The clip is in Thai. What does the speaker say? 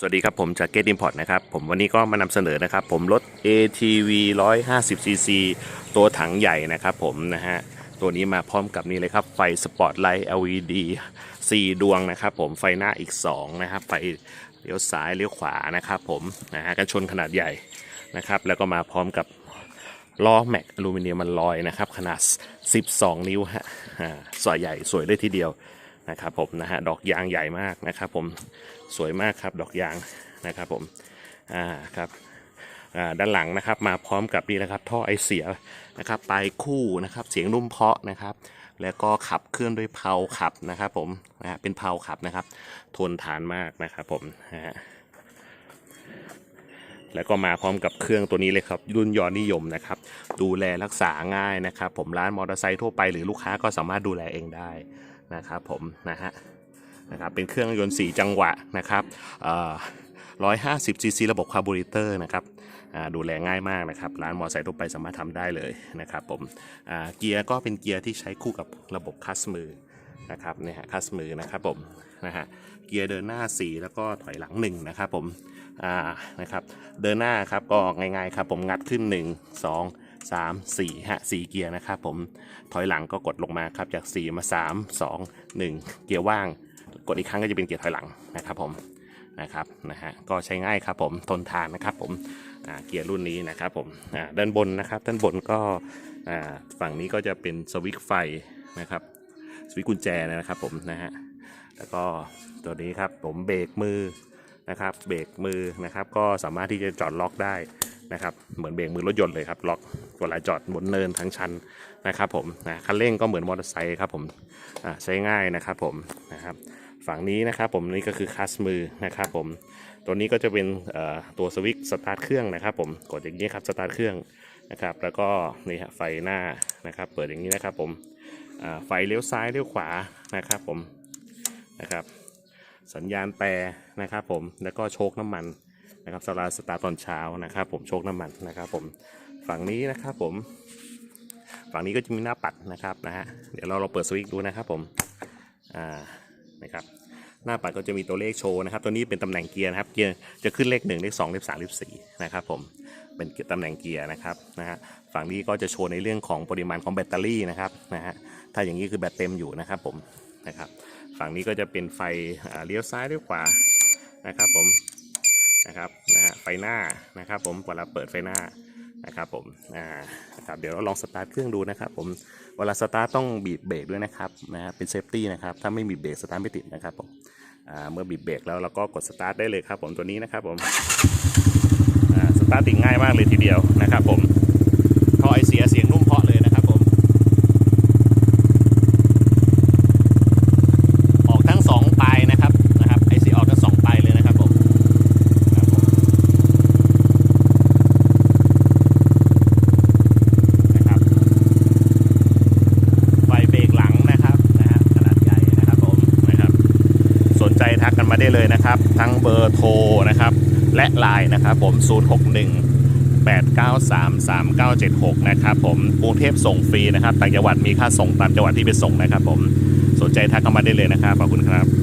สวัสดีครับ ผมจากเกตอิมพอร์ตนะครับ ผมวันนี้ก็มานำเสนอนะครับ ผมรถ ATV 150cc ตัวถังใหญ่นะครับผมนะฮะ ตัวนี้มาพร้อมกับนี่เลยครับ ไฟสปอตไลท์ LED 4 ดวงนะครับผมไฟหน้าอีก 2 นะครับ ไฟเลี้ยวซ้ายเลี้ยวขวานะครับผมนะฮะกันชนขนาดใหญ่นะครับ แล้วก็มาพร้อมกับล้อแม็กอลูมิเนียมมันลอยนะครับ ขนาด 12 นิ้วฮะอ่าสวยใหญ่สวยเลยทีเดียว นะครับผมนะฮะดอกยางใหญ่มากนะครับผมสวยมากครับดอกยางนะครับผมอ่าครับอ่าด้านหลังนะครับมาพร้อมกับนี่นะครับท่อไอเสียนะครับปลายคู่นะครับเสียงนุ่มเพาะนะครับ แล้วก็ขับเคลื่อนด้วยเพลาขับนะครับผมนะฮะเป็นเพลาขับนะครับ ทนทานมากนะครับผมนะฮะแล้วก็มาพร้อมกับเครื่องตัวนี้เลยครับ รุ่นยอดนิยมนะครับ ดูแลรักษาง่ายนะครับ ผมร้านมอเตอร์ไซค์ทั่วไปหรือลูกค้าก็สามารถดูแลเองได้ นะครับผมนะฮะนะครับเป็นเครื่องยนต์ 4 จังหวะนะครับร้อยห้าสิบซีซีระบบคาร์บูเรเตอร์นะครับดูแลง่ายมากนะครับ ร้านมอเตอร์ไซค์ทั่วไปสามารถทำได้เลยนะครับผมเกียร์ก็เป็นเกียร์ที่ใช้คู่กับระบบคัสมือนะครับเนี่ยฮะคัสมือนะครับผมนะฮะเกียร์เดินหน้า 4 แล้วก็ถอยหลัง 1 นะครับผมอ่านะครับเดินหน้าครับก็ง่ายๆครับผมงัดขึ้น 1 2 3 4ฮะ4เกียร์นะครับผมถอยหลังก็กดลงมาครับจาก 4 มา 3 2 1 เกียร์ว่าง กดอีกครั้งก็จะเป็นเกียร์ถอยหลังนะครับผมนะครับนะฮะก็ใช้ง่ายครับผมทนทานนะครับผมเกียร์รุ่นนี้นะครับผมด้านบนนะครับด้านบนก็ฝั่งนี้ก็จะเป็นสวิตช์ไฟนะครับสวิตช์กุญแจนะครับผมนะฮะแล้วก็ตัวนี้ครับผมเบรกมือนะครับเบรกมือนะครับก็สามารถที่จะจอดล็อกได้ นะครับเหมือนเบรกมือรถยนต์เลยครับล็อกเวลาจอดบนเนินทั้งชันนะครับผมนะคันเร่งก็เหมือนมอเตอร์ไซค์ครับผมใช้ง่ายนะครับผมนะครับฝั่งนี้นะครับผมนี่ก็คือคัสมือนะครับผมตัวนี้ก็จะเป็นตัวสวิตช์สตาร์ทเครื่องนะครับผมกดอย่างนี้ครับสตาร์ทเครื่องนะครับแล้วก็นี่ฮะไฟหน้านะครับเปิดอย่างนี้นะครับผมไฟเลี้ยวซ้ายเลี้ยวขวานะครับผมนะครับสัญญาณแปรนะครับผมแล้วก็โชคน้ำมัน นะครับสตาสตาร์ตอนเช้านะครับ ผมโชคน้ำมันนะครับผมฝั่งนี้นะครับผม ฝั่งนี้ก็จะมีหน้าปัดนะครับนะฮะเดี๋ยวเราเราเปิดสวิตช์ดูนะครับผมอ่านะครับหน้าปัดก็จะมีตัวเลขโชว์นะครับ ตัวนี้เป็นตำแหน่งเกียร์นะครับเกียร์จะขึ้นเลข 1 เลข 2 เลข 3 เลข 4 นะครับผมเป็นตำแหน่งเกียร์นะครับนะฮะฝั่งนี้ก็จะโชว์ในเรื่องของปริมาณของแบตเตอรี่นะครับนะฮะถ้าอย่างนี้คือแบตเต็มอยู่นะครับผมนะครับ ฝั่งนี้ก็จะเป็นไฟเลี้ยวซ้ายเลี้ยวขวานะครับผม นะครับนะฮะไฟหน้านะครับผมเวลาเปิดไฟหน้านะครับผมอ่านะครับเดี๋ยวเราลองสตาร์ทเครื่องดูนะครับผมเวลาสตาร์ทต้องบีบเบรกด้วยนะครับนะฮะเป็นเซฟตี้นะครับถ้าไม่บีบเบรกสตาร์ทไม่ติดนะครับผมอ่าเมื่อบีบเบรกแล้วเราก็กดสตาร์ทได้เลยครับผมตัวนี้นะครับผมอ่าสตาร์ทติดง่ายมากเลยทีเดียวนะครับผมท่อไอเสียเสียงนุ่มเพาะเลยนะครับผม ออกทั้งสองปลายนะครับนะครับไอเสียออกทั้งสองปลายเลยนะครับผมครับผมนะครับ ไฟเบรกหลังนะครับนะฮะขนาดใหญ่นะครับผมนะครับ สนใจทักกันมา ได้เลยนะครับ ทั้งเบอร์โทรนะครับ และไลน์นะครับผม 061 893 3976 นะครับผมกรุงเทพส่งฟรีนะครับต่างจังหวัดมีค่าส่งตามจังหวัดที่ไปส่งนะครับผมสนใจทักเข้ามาได้เลยนะครับขอบคุณครับ